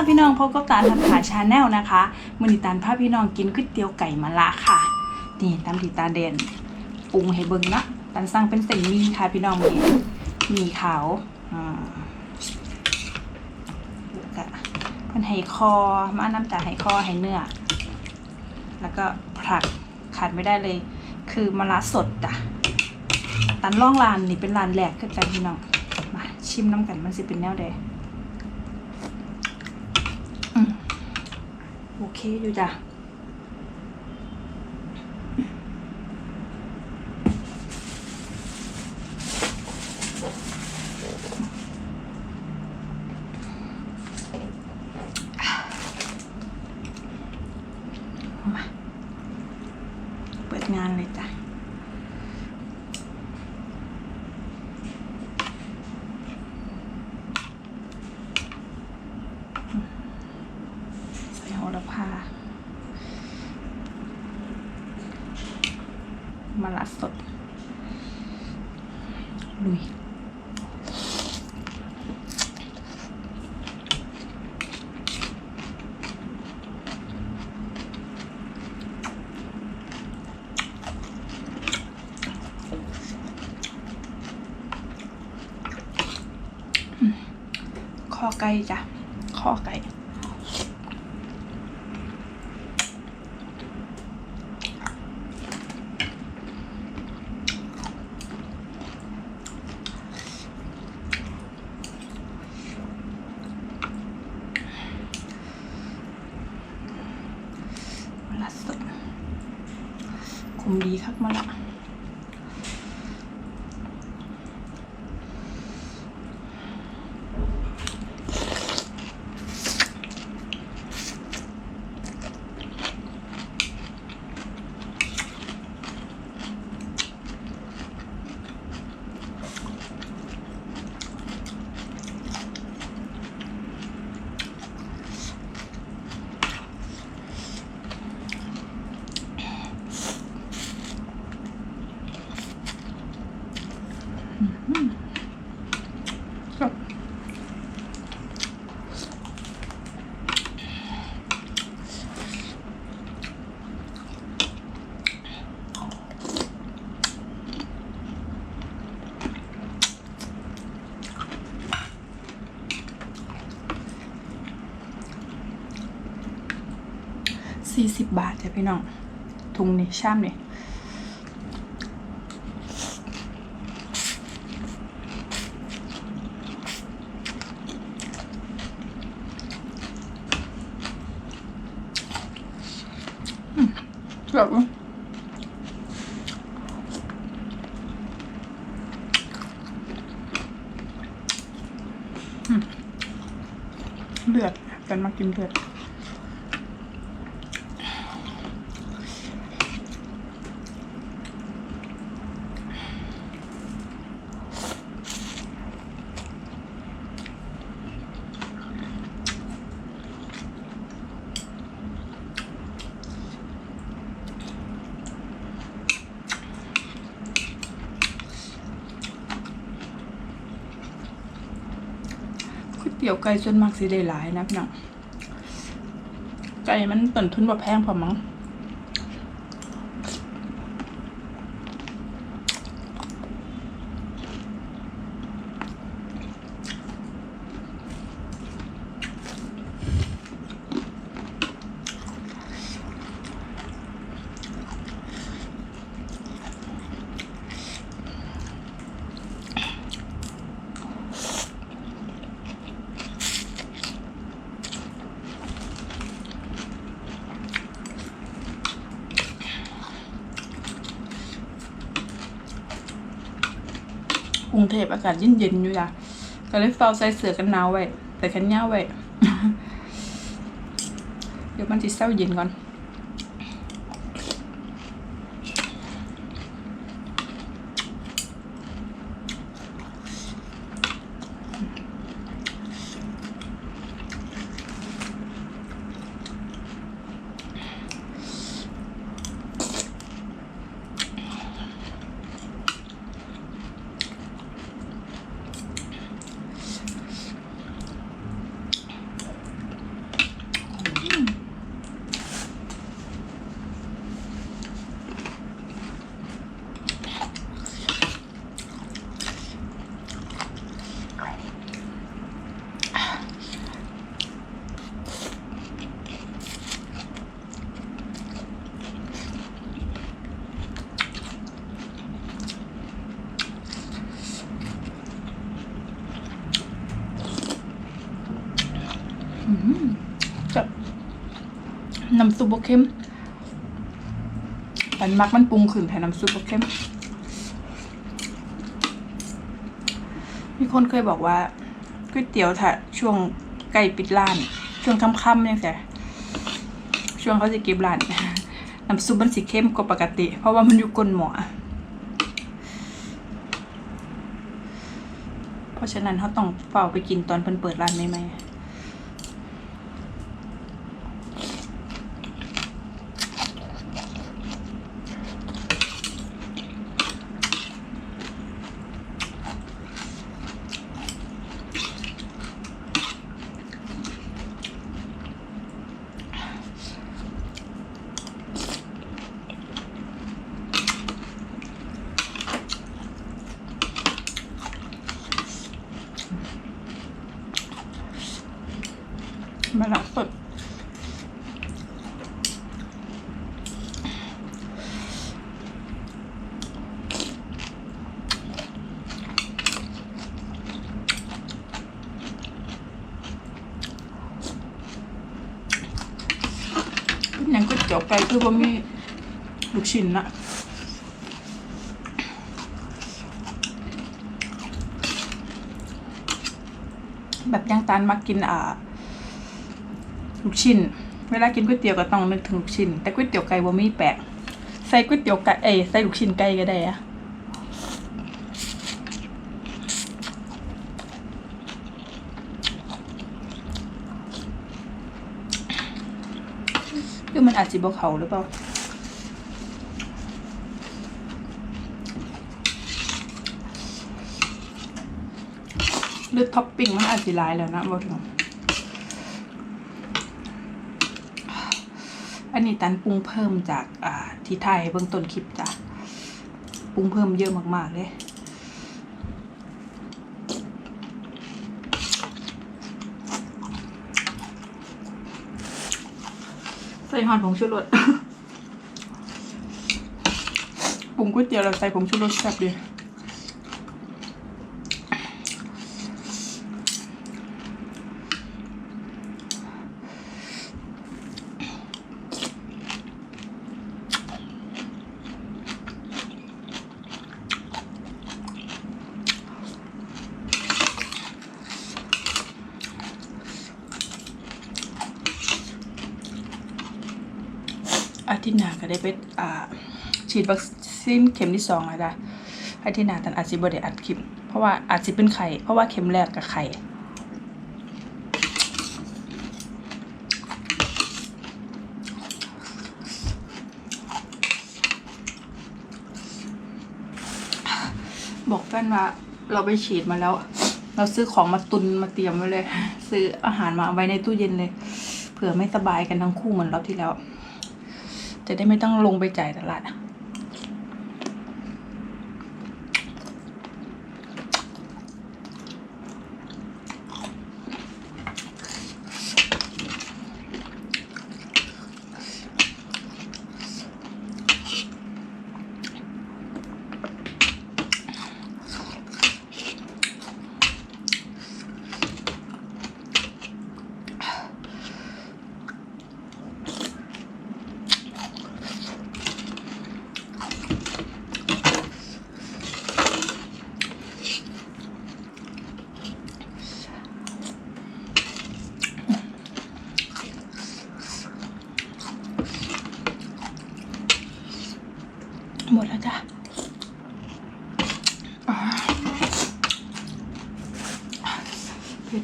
พบกับตาลทันขาชาแนลนะคะมือนิตาลพาพี่น้องกินก๋วยเตี๋ยวไก่มะละค่ะ นี่ตามที่ตาเด่นปรุงให้เบิ่งนะตันสั่งเป็นเส้นมีค่ะพี่น้องมีมีขาวอ่าก็เป็นไห้คอมาน้ำตาไห้คอไห้เนื้อ แล้วก็ผักขาดไม่ได้เลย คือมะระสดจ้ะตันล่องลานนี่เป็นลานแหลกขึ้นกันพี่น้องมาชิมน้ำกันมันสิเป็นแนวใดอื โอเคอยู่จ้ะ มาเปิดงานเลยจ้ะ ใส่โหระพา มาสดลุยข้อไก่จ้ะข้อไก่ มาละสดคุ มดีคักมาละ ครับ สี่สิบบาทจ้ะพี่น้องถุงนี่ชามนี่แบบว่าอืมเลือดกันมากินเลือดก๋ว ยเตี๋ยวไก่ส่วนมากสิได้หลายนะพี่น้องไก่มันต้นทุนบ่แพงพอมั้ง กรุงเทพอากาศเย็นๆอยู่จ้ะก็เลยเฝ้าใส่เสื้อกันหนาวไว้ แต่กันยาวไว้ เดี๋ยวมันจะเศร้าเย็นก่อน ซุปบกเข้มปันมักมันปรุงขึ้นแทนน้ำซุปบกเข้ม มีคนเคยบอกว่าก๋วยเตี๋ยวถ้าช่วงใกล้ปิดร้าน ช่วงค่ำๆยังแต่ช่วงเขาจะเก็บร้านน้ำซุปมันสีเข้มกว่าปกติ เพราะว่ามันอยู่ก้นหม้อเพราะฉะนั้นเขาต้องเฝ้าไปกินตอนเพิ่นเปิดร้านใหม่ๆมาลักสด หยังก๋วยเตี๋ยว ไก่คือบ่มีลูกชิ้นนะแบบย่างตานมากินอ่าลูกชิ้น เวลากินก๋วยเตี๋ยวก็ต้องนึกถึงลูกชิ้น แต่ก๋วยเตี๋ยวไก่บ่มีแปะใส่ก๋วยเตี๋ยวไก่เอ้ใส่ลูกชิ้นไก่ก็ได้อะือมันอาจสิบ่เขาหรือเปล่าหรือท็อปปิ้งมันอาจสิหลายแล้วนะบ่ถึงอันนี้ตันปรุงเพิ่มจากอ่าที่ไทยเบื้องต้นคลิปจ้ะปรุงเพิ่มเยอะมาก ๆ เลย ส่หอนผงชูรสปรุงก๋วยเตี๋ยวเราใส่ผงชูรสแซ่บดี อาทิตย์หน้าก็ ได้ไปอ่าฉีดวัคซีนเข็มที่สองแล้วจ้ะอาทิตย์หนาตันอาจสิบ่ได้อัดคลิป เพราะว่าอาจสิเป็นไข่เพราะว่าเข็มแรกกับไข่บอกแฟนว่าเราไปฉีดมาแล้ว เราซื้อของมาตุนมาเตรียมไว้เลย ซื้ออาหารมาไว้ในตู้เย็นเลย เผื่อไม่สบายกันทั้งคู่เหมือนรอบที่แล้ว จะได้ไม่ต้องลงไปจ่ายตลาด ญา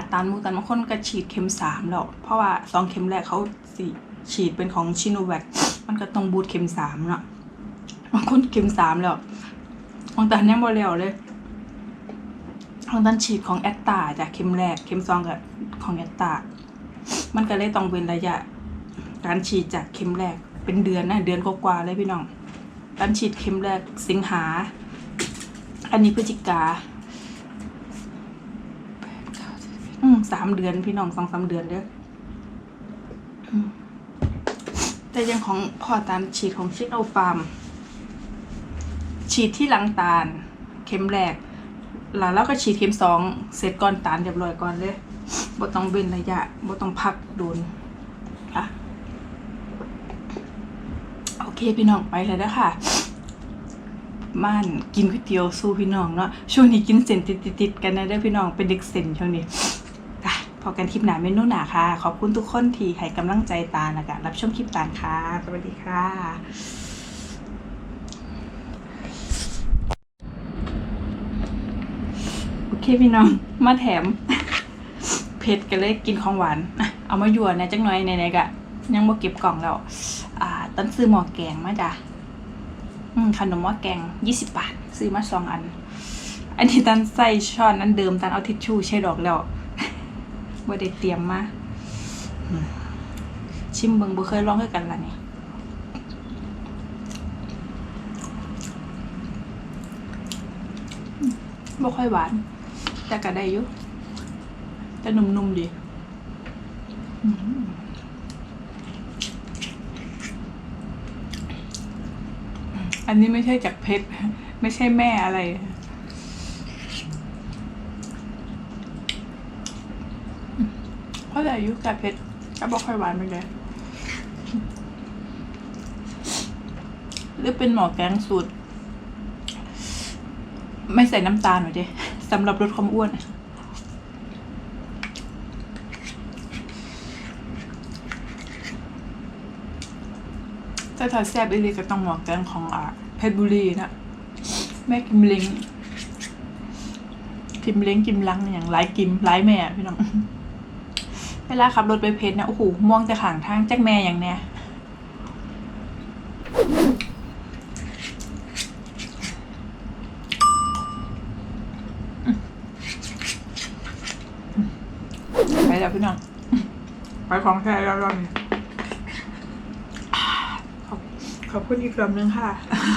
ติตานมูตันบางคนก็ฉีดเข็มสามแล้ว เพราะว่าสองเข็มแรกเขาสิฉีดเป็นของชิโนแวคมันก็ต้องบูทเข็มสามเนาะบางคนเข็มสามแล้วบางตานยังบ่แล้วเลยทางด้านฉีดของแอตตาจากเข็มแรก เข็มสองกับของแอตตา มันก็เลยต้องเป็นระยะ การฉีดจากเข็มแรก เป็นเดือนนะเดือนกว่าๆเลยพี่น้องการฉีดเข็มแรกสิงหา อันนี้พฤศจิกาอืมสามเดือนพี่น้องสองสามเดือนเด้อแต่ยังของพ่อตานฉีดของชิโนฟาร์ม ฉีดที่หลังตาลข็มแรกแล้วก็ฉีดเข็มสองเสร็จก่อนตานเรียบร้อยก่อนเลยบ่ต้องเว้นระยะบ่ต้องพักโดนค่ะ คพี่น้องไปเลยนะคะม่านกินก๋วยเตี๋ยวสู้พี่น้องเนาะช่วงนี้กินเส้นติดๆกันนะเด้อพี่น้องเป็นเด็กเส้นช่วงนี้พอกันคลิปหนาเมนูหนาค่ะ ขอบคุณทุกคนที่ให้กำลังใจตาลนะคะรับชมคลิปตาลค่ะ สวัสดีค่ะ โอเคพี่น้อง มาแถม เผ็ดกันเลยกินของหวาน เอามาหยวนนะจังหน่อยไหนๆกะ ยังบ่เก็บกล่องแล้ว อ่าตั้นซื้อหม้อแกงมาจ้ะอืมขนมหม้อแกงยี่สิบบาท ซื้อมาสองอัน อันนี้ตันใส่ช้อนอันเดิมตันเอาทิชชู่ใช้ดอกแล้วบ่ได้เตรียมมาชิมเบิ่งบ่เคยลองคือกันล่ะนี่บ่ค่อยหวาน แต่ก็ได้อยู่แต่นุ่มๆดี อืม อันนี้ไม่ใช่จากเพชรไม่ใช่แม่อะไร เพราะแต่อายุกับเพชรก็บอกค่อยหวานไปเลยหรือเป็นหมอแกงสูตร ไม่ใส่น้ำตาลหน่อยดิสำหรับลดความอ้วน แต่ถ้าแซ่บอีหลีก็ต้องหมวกแกงของอ่าเพชรบุรีนะแม่กิมล้งกิมเล้งกิมลังอย่างไรกิมไรแม่พี่น้องเวลาขับรถไปเพชรนะโอ้โหม่วงแต่ขางทางแจ็คแม่อย่างเนี้ยไปแล้วพี่น้องไปของแท้แล้วรอบนี้ ขอบ ขอบคุณอีกรอบนึงค่ะ